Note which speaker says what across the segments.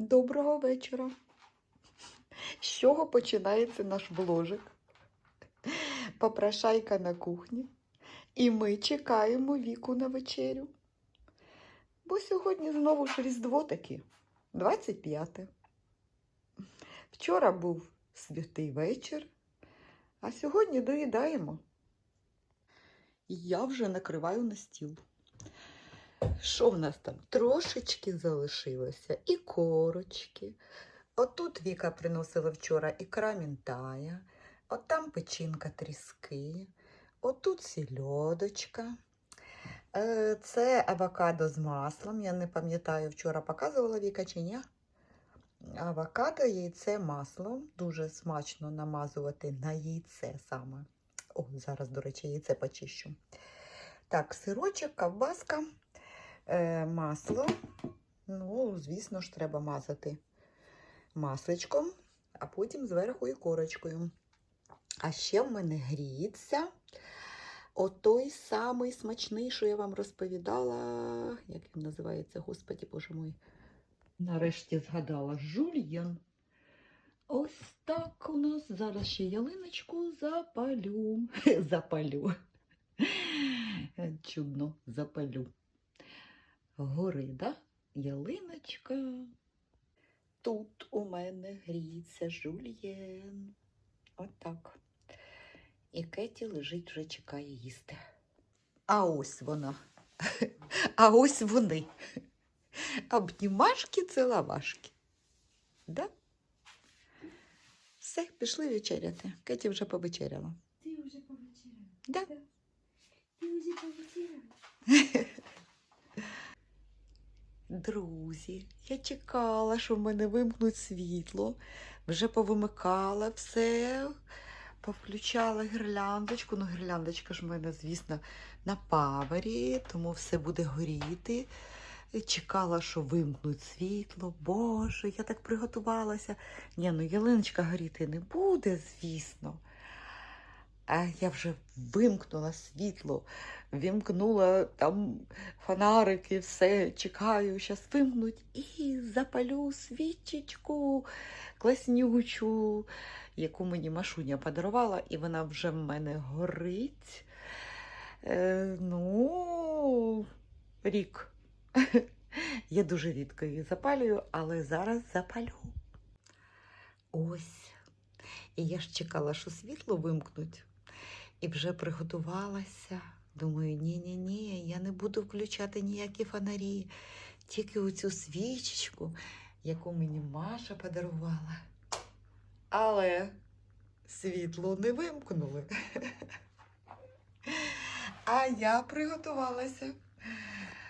Speaker 1: Доброго вечора. З чого починається наш вложик? Попрошайка на кухні. І ми чекаємо віку на вечерю. Бо сьогодні знову ж Різдво таки, 25. Вчора був святий вечір, а сьогодні доїдаємо. Я вже накриваю на стіл. Що в нас там? Трошечки залишилося і корочки. Отут Віка приносила вчора ікра мінтая, от там печінка тріски, отут сільодочка. Е, Це авокадо з маслом. Я не пам'ятаю, вчора показувала Віка чи ні. Авокадо, яйце, масло. Дуже смачно намазувати на яйце саме. О, зараз, до речі, яйце почищу. Так, сирочок, ковбаска, масло. Ну, звісно ж, треба мазати масличком, а потім зверху і корочкою. А ще в мене гріється отой самий смачний, що я вам розповідала. Як він називається, господі боже мой. Нарешті згадала жульєн. Ось так у нас зараз ще ялиночку запалю. Запалю. Чудно запалю. Гори, да? Ялиночка. Тут у мене гріється жульєн. Отак. І Кеті лежить, вже чекає їсти. А ось вона. А ось вони. Обнімашки ціловашки. Да? Все, пішли вечеряти. Кеті вже повечеряла.
Speaker 2: Ти вже повечеряла.
Speaker 1: Да?
Speaker 2: Ти вже повечеряла.
Speaker 1: Друзі, я чекала, що в мене вимкнуть світло. Вже повимикала все, повключала гірляндочку. Ну, гірляндочка ж в мене, звісно, на павері, тому все буде горіти. Чекала, що вимкнуть світло. Боже, я так приготувалася. Ні, ну ялиночка горіти не буде, звісно. Я вже вимкнула світло, вімкнула там фонарики, все, чекаю, зараз вимкнуть і запалю свічечку класнючу, яку мені Машуня подарувала, і вона вже в мене горить. Е, ну, рік. Я дуже рідко її запалюю, але зараз запалю. Ось. І я ж чекала, що світло вимкнуть, і вже приготувалася. Думаю, ні-ні-ні, я не буду включати ніякі фонарі, тільки оцю свічечку, яку мені Маша подарувала. Але світло не вимкнули. А я приготувалася.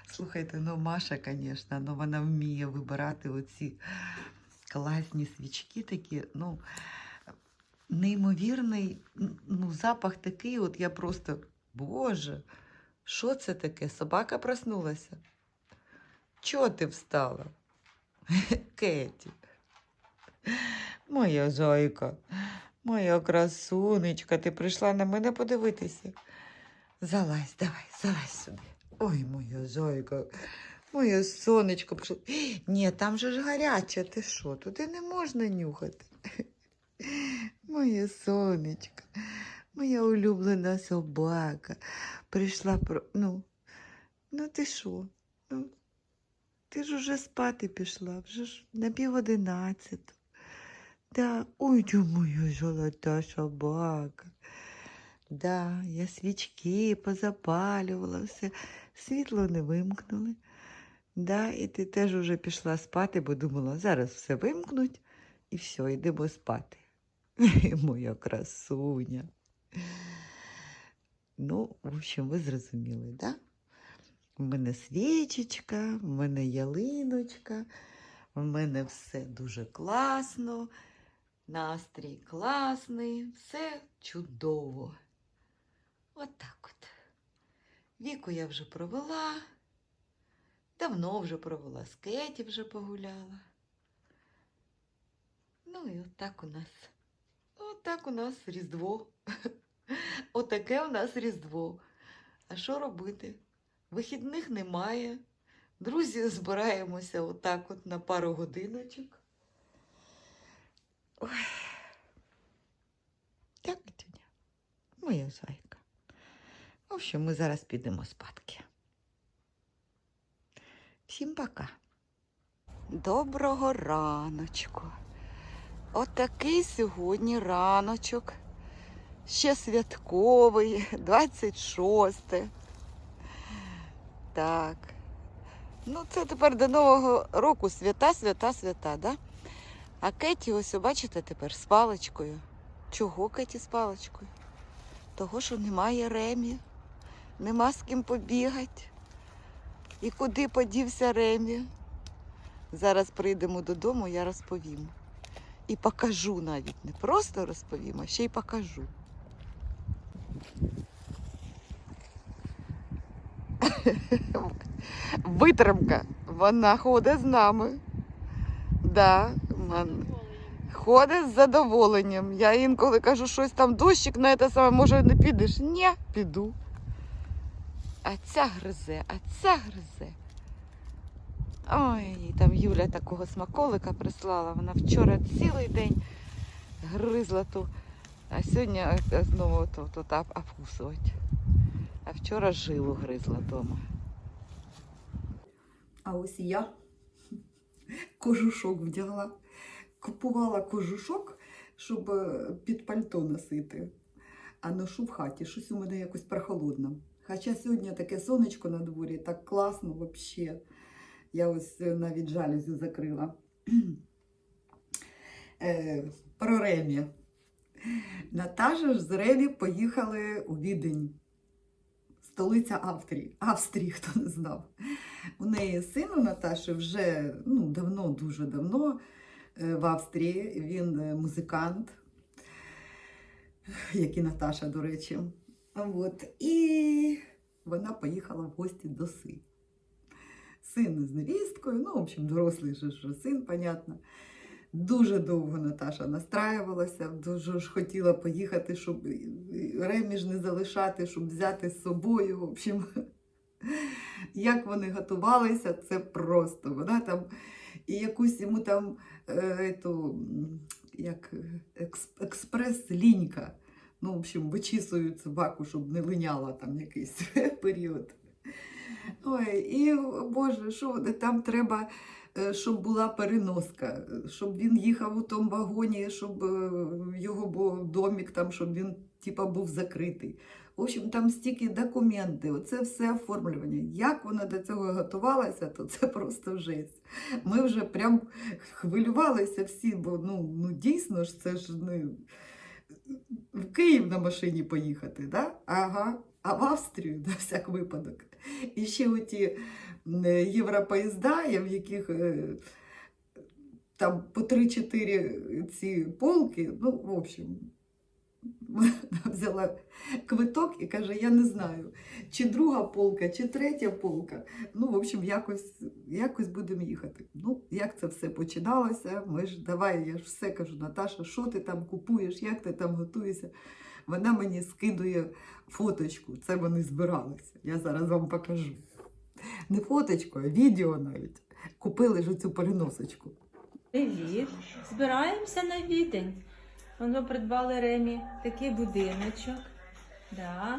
Speaker 1: Слухайте, ну Маша, звісно, ну вона вміє вибирати оці класні свічки такі. ну, Неймовірний ну, запах такий, от я просто, Боже, що це таке? Собака проснулася? Чого ти встала? Кеті. Моя зайка, моя красунечка, ти прийшла на мене подивитися. Залазь, давай, залазь сюди. Ой, моя зайка, моє сонечко. Ні, там же ж гаряче, ти що? Туди не можна нюхати. Моє сонечко, моя улюблена собака. Прийшла про. Ну, ну ти що? Ну, ти ж уже спати пішла, вже ж на пів одинадцяту. Да, ой, моя золота собака. Да, я свічки позапалювала, все, світло не вимкнули. Да, і ти теж уже пішла спати, бо думала, зараз все вимкнуть і все, йдемо спати. Моя красуня. Ну, в общем, ви зрозуміли, да? У мене свічечка, в мене ялиночка, в мене все дуже класно, настрій класний, все чудово. От от. Віку я вже провела, давно вже провела, з Кеті вже погуляла. Ну і отак у нас. Отак у нас Різдво. Отаке у нас Різдво. А що робити? Вихідних немає.
Speaker 3: Друзі, збираємося отак от на пару годиночок. Ой. Так, Тюня, моя зайка. В общем, ми зараз підемо спадки. Всім пока. Доброго раночку. Отакий сьогодні раночок. Ще святковий, 26. Так. Ну, це тепер до Нового року свята, свята, свята, да? А Кеті, ось бачите, тепер з паличкою. Чого Кеті з паличкою? Того, що немає Ремі, нема з ким побігати. І куди подівся Ремі? Зараз прийдемо додому, я розповім. І покажу навіть. Не просто розповім, а ще й покажу. Витримка. Вона ходить з нами. Да, ман- ходить з задоволенням. Я інколи кажу, щось там дощик на те саме, може не підеш? Ні, піду. А ця гризе, а ця гризе. Ой, там Юля такого смаколика прислала. Вона вчора цілий день гризла ту, а сьогодні е, е, знову то, то, то обкусувати. А вчора жилу гризла вдома.
Speaker 1: А ось я кожушок вдягла. Купувала кожушок, щоб е, під пальто носити. А ношу в хаті. Щось у мене якось прохолодно. Хоча сьогодні таке сонечко на дворі, так класно взагалі. Я ось е, навіть жалюзі закрила. Е, Про Ремі. Наташа ж з Ремі поїхали у Відень. Столиця Австрії. Австрії, хто не знав. У неї син у Наташі вже ну, давно, дуже давно е, в Австрії. Він музикант, як і Наташа, до речі. От. І вона поїхала в гості до сина. Син з невісткою, ну, в общем, дорослий же ж син, понятно. Дуже довго Наташа настраювалася, дуже ж хотіла поїхати, щоб Ремі ж не залишати, щоб взяти з собою. В общем, як вони готувалися, це просто. Вона там і якусь йому там е, як експрес-лінька. Ну, в общем, вичісують собаку, щоб не линяла там якийсь період. Ой, і Боже, що там треба, е, щоб була переноска, щоб він їхав у тому вагоні, щоб е, його був домік, там, щоб він типа був закритий. В общем, там стільки документи, оце все оформлювання. Як вона до цього готувалася, то це просто жесть. Ми вже прям хвилювалися всі, бо ну, ну дійсно ж це ж не в Київ на машині поїхати, да? ага. А в Австрію на всяк випадок. І ще оті м, європоїзда, в яких е, там по 3-4 ці полки, ну, в общем, взяла квиток і каже: я не знаю, чи друга полка, чи третя полка. Ну, в общем, якось, якось будемо їхати. Ну, як це все починалося? Ми ж давай, я ж все кажу, Наташа, що ти там купуєш, як ти там готуєшся? Вона мені скидує фоточку. Це вони збиралися. Я зараз вам покажу. Не фоточку, а відео навіть. Купили ж цю переносочку.
Speaker 2: Привіт! Збираємося на відень. Воно придбали Ремі такий будиночок. Да.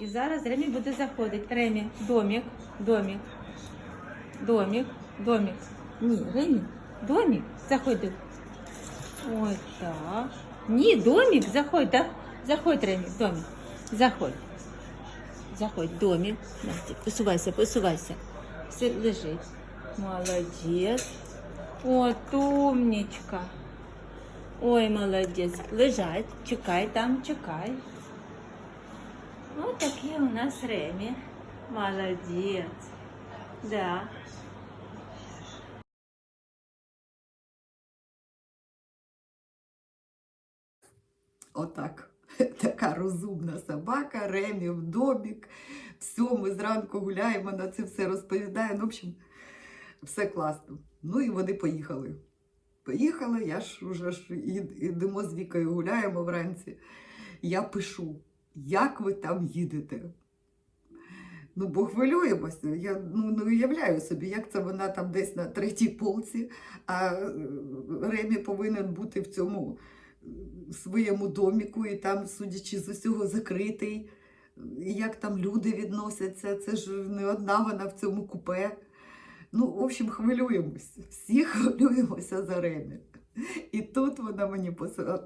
Speaker 2: І зараз Ремі буде заходити. Ремі, домік, домік, домік, домік. Ні, Ремі, домік. Заходь. Ой, так. Ні, домік, заходь, так? Заходь, Ремі, домік. Заходь. Заходь, домік. Настя, посувайся, посувайся. Все лежить. Молодець. От умнічка. Ой, молодець. Лежать, чекай там, чекай. Ось такий у нас Ремі. Молодець. Да.
Speaker 1: Отак. Така розумна собака, Ремі в домік. Все, ми зранку гуляємо, на це все розповідає. Ну, в общем, все класно. Ну і вони поїхали. Поїхали, я ж уже ж ід- ідемо з Вікою, гуляємо вранці. Я пишу, як ви там їдете? Ну, бо хвилюємося. Я ну, не уявляю собі, як це вона там десь на третій полці, а е, Ремі повинен бути в цьому своєму доміку і там, судячи з усього, закритий. І Як там люди відносяться, це ж не одна вона в цьому купе. Ну, в общем, хвилюємося. Всі хвилюємося за Ремі. І тут вона мені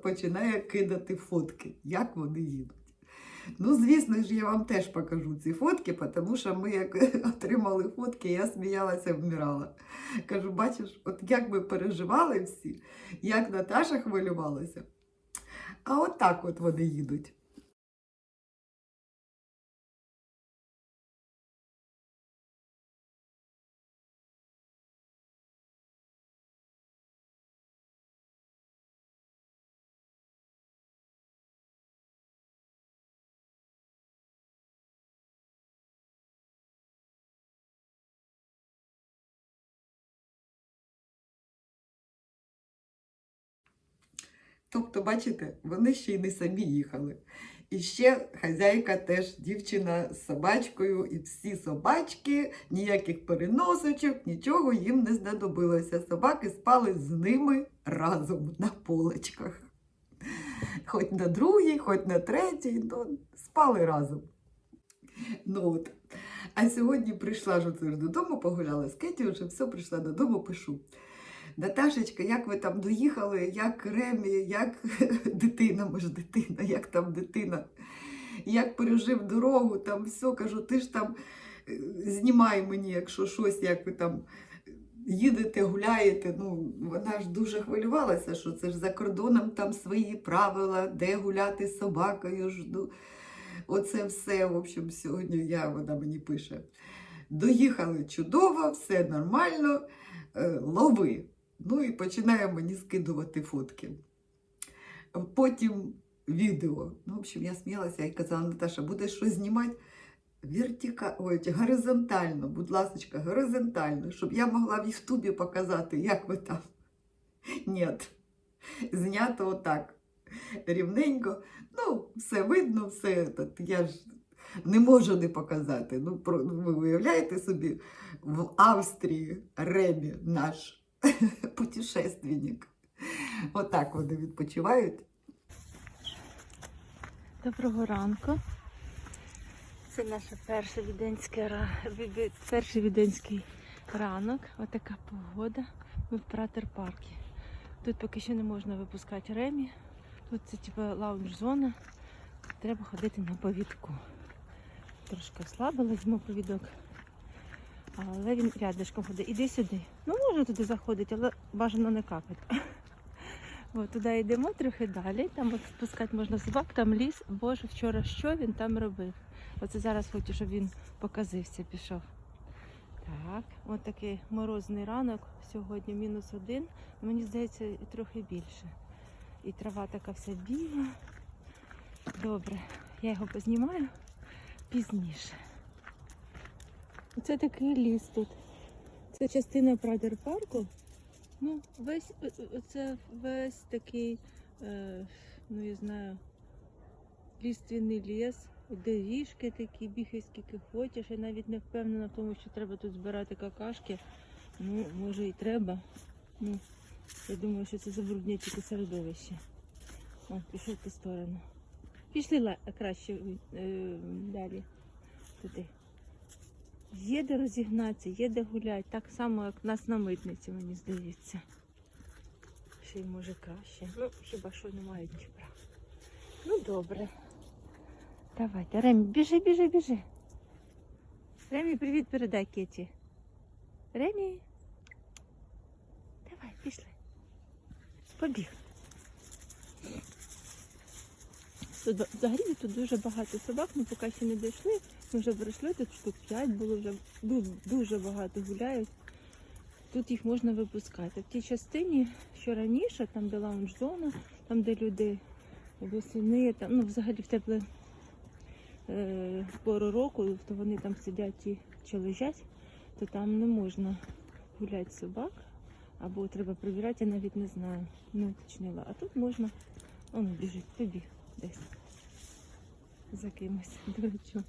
Speaker 1: починає кидати фотки, як вони їдуть. Ну, звісно ж, я вам теж покажу ці фотки, тому що ми як отримали фотки, я сміялася, вмирала. Кажу, бачиш, от як ми переживали всі, як Наташа хвилювалася. А от так от вони їдуть. Тобто, бачите, вони ще й не самі їхали. І ще хазяйка теж дівчина з собачкою, і всі собачки, ніяких переносочок, нічого їм не знадобилося. Собаки спали з ними разом на полочках. Хоч на другій, хоч на третій, ну, спали разом. Ну от. А сьогодні прийшла ж додому, погуляла з Кеті, вже все, прийшла додому, пишу. Наташечка, як ви там доїхали, як Ремі, як дитина, може дитина, як там дитина, як пережив дорогу, там все, кажу, ти ж там е, знімай мені, якщо щось, як ви там їдете, гуляєте. Ну, вона ж дуже хвилювалася, що це ж за кордоном там свої правила, де гуляти з собакою. Жду. Оце все, в общем, сьогодні я, вона мені пише. Доїхали чудово, все нормально, е, лови. Ну і починає мені скидувати фотки. Потім відео. Ну, в общем, я сміялася і казала, Наташа, будеш щось знімати вертика... Ой, горизонтально, будь ласка, горизонтально, щоб я могла в Ютубі показати, як ви там. Ні. Знято отак. Рівненько. Ну, все видно, все. Я ж не можу не показати. Ну, ну, ви уявляєте собі, в Австрії Ремі наш путешественник. Отак вони відпочивають.
Speaker 2: Доброго ранку. Це ві- перший віденський ранок. Отака погода. Ми в Пратер паркі. Тут поки що не можна випускати ремі. Тут це типу лаунж-зона. Треба ходити на повідку. Трошки ослабила, візьму повідок. Але він рядышком ходить. Іди сюди. Ну, можна туди заходити, але бажано не капати. От туди йдемо трохи далі. Там от спускати можна собак, там ліс. Боже, вчора що він там робив? Оце зараз хочу, щоб він показився, пішов. Так, от такий морозний ранок. Сьогодні мінус один. Мені здається, трохи більше. І трава така вся біла. Добре, я його познімаю пізніше. Оце такий ліс тут. Це частина Прадер парку. Ну, весь о- о- це весь такий, е, ну я знаю, ліственний ліс, доріжки такі, бігай скільки хочеш. Я навіть не впевнена в тому, що треба тут збирати какашки. Ну, може і треба. Ну, я думаю, що це забруднює тільки середовище. О, пішов в ту сторону. Пішли краще е, далі туди. Є де розігнатися, є де гуляти. Так само, як в нас на митниці, мені здається. Ще й може краще. Ну, хіба що немає Дніпра. Ну, добре. Давайте, Ремі, біжи, біжи, біжи. Ремі, привіт передай Кеті. Ремі. Давай, пішли. Побіг. Тут взагалі тут дуже багато собак, ми поки ще не дійшли. Ми вже пройшли, тут штук 5 було вже дуже багато гуляють. Тут їх можна випускати. В тій частині, що раніше, там де лаунж-зона, там де люди восени, там, ну взагалі в тепле е, пору року, то вони там сидять і чи лежать, то там не можна гуляти собак. Або треба прибирати, я навіть не знаю, не уточнила. А тут можна, он біжить, побіг десь за кимось. До речі.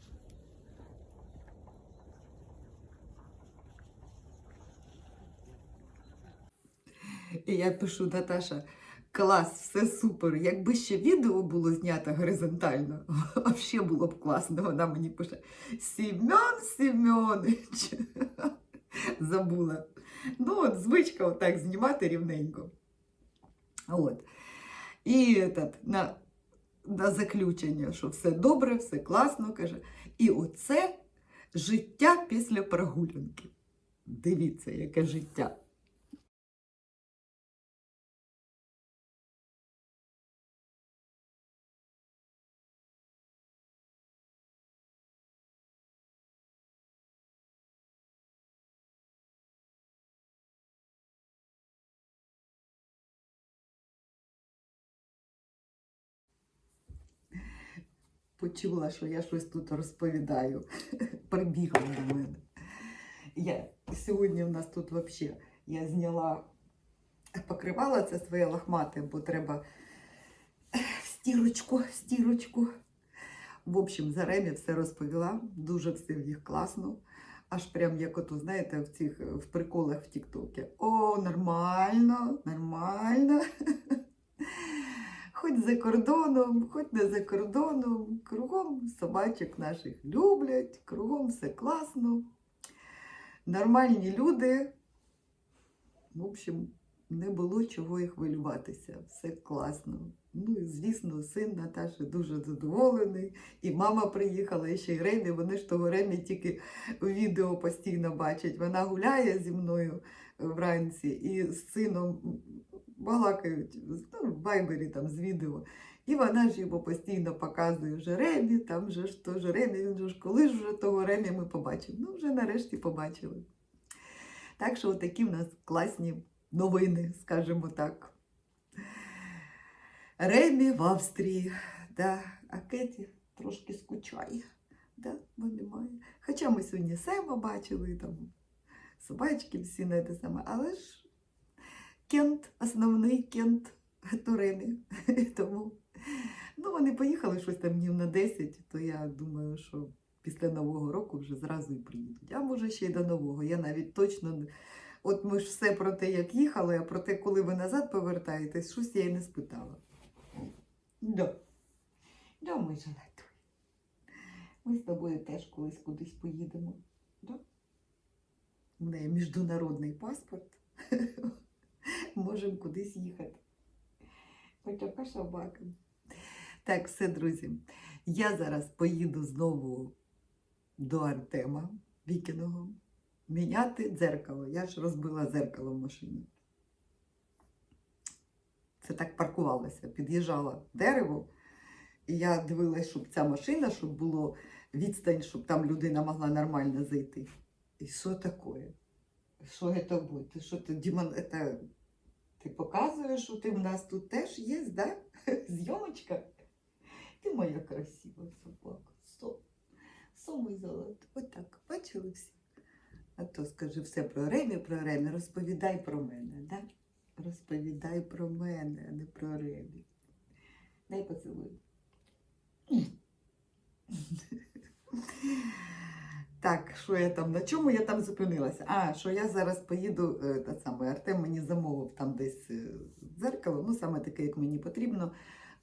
Speaker 1: І я пишу, Наташа, клас, все супер. Якби ще відео було знято горизонтально, взагалі було б класно. Вона мені пише: Сім'ян Сім'янович. Забула. Ну, от звичка отак знімати рівненько. От. І этот, на, на заключення, що все добре, все класно, каже. І оце життя після прогулянки. Дивіться, яке життя. Почула, що я щось тут розповідаю. Прибігла до мене. Я, сьогодні в нас тут взагалі я зняла покривала це своє лохмате, бо треба в стірочку, в стірочку. В общем, за Ремі все розповіла, дуже все в їх класно. Аж прям як ото, знаєте, в цих в приколах в Тіктокі. О, нормально, нормально. Хоч за кордоном, хоч не за кордоном, кругом собачок наших люблять, кругом все класно. Нормальні люди. В общем, не було чого і хвилюватися. Все класно. Ну і звісно, син Наташі дуже задоволений. І мама приїхала, і ще й Ремі. Вони ж того Ремі тільки відео постійно бачать. Вона гуляє зі мною вранці і з сином балакають ну, в вайбері там з відео. І вона ж йому постійно показує вже Ремі, там же ж то ж Ремі, він же ж коли ж вже того Ремі ми побачимо. Ну, вже нарешті побачили. Так що такі в нас класні новини, скажімо так. Ремі в Австрії, да, а Кеті трошки скучає, да, бо немає. Хоча ми сьогодні Сема бачили, там собачки всі на те саме, але ж Кент, основний Кент Ремі. Тому ну, вони поїхали щось там днів на 10, то я думаю, що після Нового року вже зразу і приїдуть. А може ще й до Нового. Я навіть точно. От ми ж все про те, як їхали, а про те, коли ви назад повертаєтесь, щось я й не спитала. Да. Да, ми Жанету. Ми з тобою теж колись кудись поїдемо. Да? У неї міжнародний паспорт. Можемо кудись їхати. Така собака. Так, все, друзі. Я зараз поїду знову до Артема Вікіного міняти дзеркало. Я ж розбила дзеркало в машині. Це так паркувалося. Під'їжджала дерево, і я дивилась, щоб ця машина, щоб було відстань, щоб там людина могла нормально зайти. І що таке? Що це буде? Що ти, Дімон, це... ти показуєш, що ти в нас тут теж є, да? Зйомочка? Ти моя красива собака. Со. Сомий золото. Отак. Бачили всі? А то скажи все про Ремі, про Ремі. Розповідай про мене, да? Розповідай про мене, а не про Ремі. Дай поцілуй. Так, що я там, на чому я там зупинилася? А, що я зараз поїду, е, та саме, Артем мені замовив там десь е, дзеркало, ну саме таке, як мені потрібно.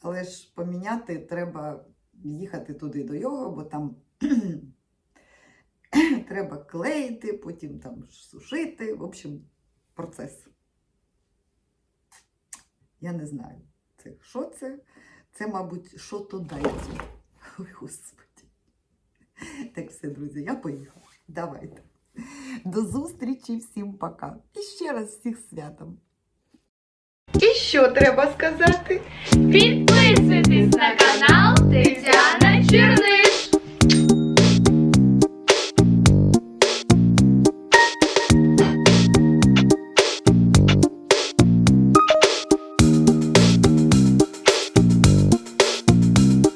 Speaker 1: Але ж поміняти треба їхати туди до його, бо там треба клеїти, потім там сушити. В общем, процес. Я не знаю, це що це? Це, мабуть, що то дайте. Ой, Господи. Так все, друзі, я поїхала. Давайте. До зустрічі, всім пока. І ще раз всіх святом.
Speaker 3: І що треба сказати?
Speaker 2: Підписуйтесь на канал Тетяна Черни.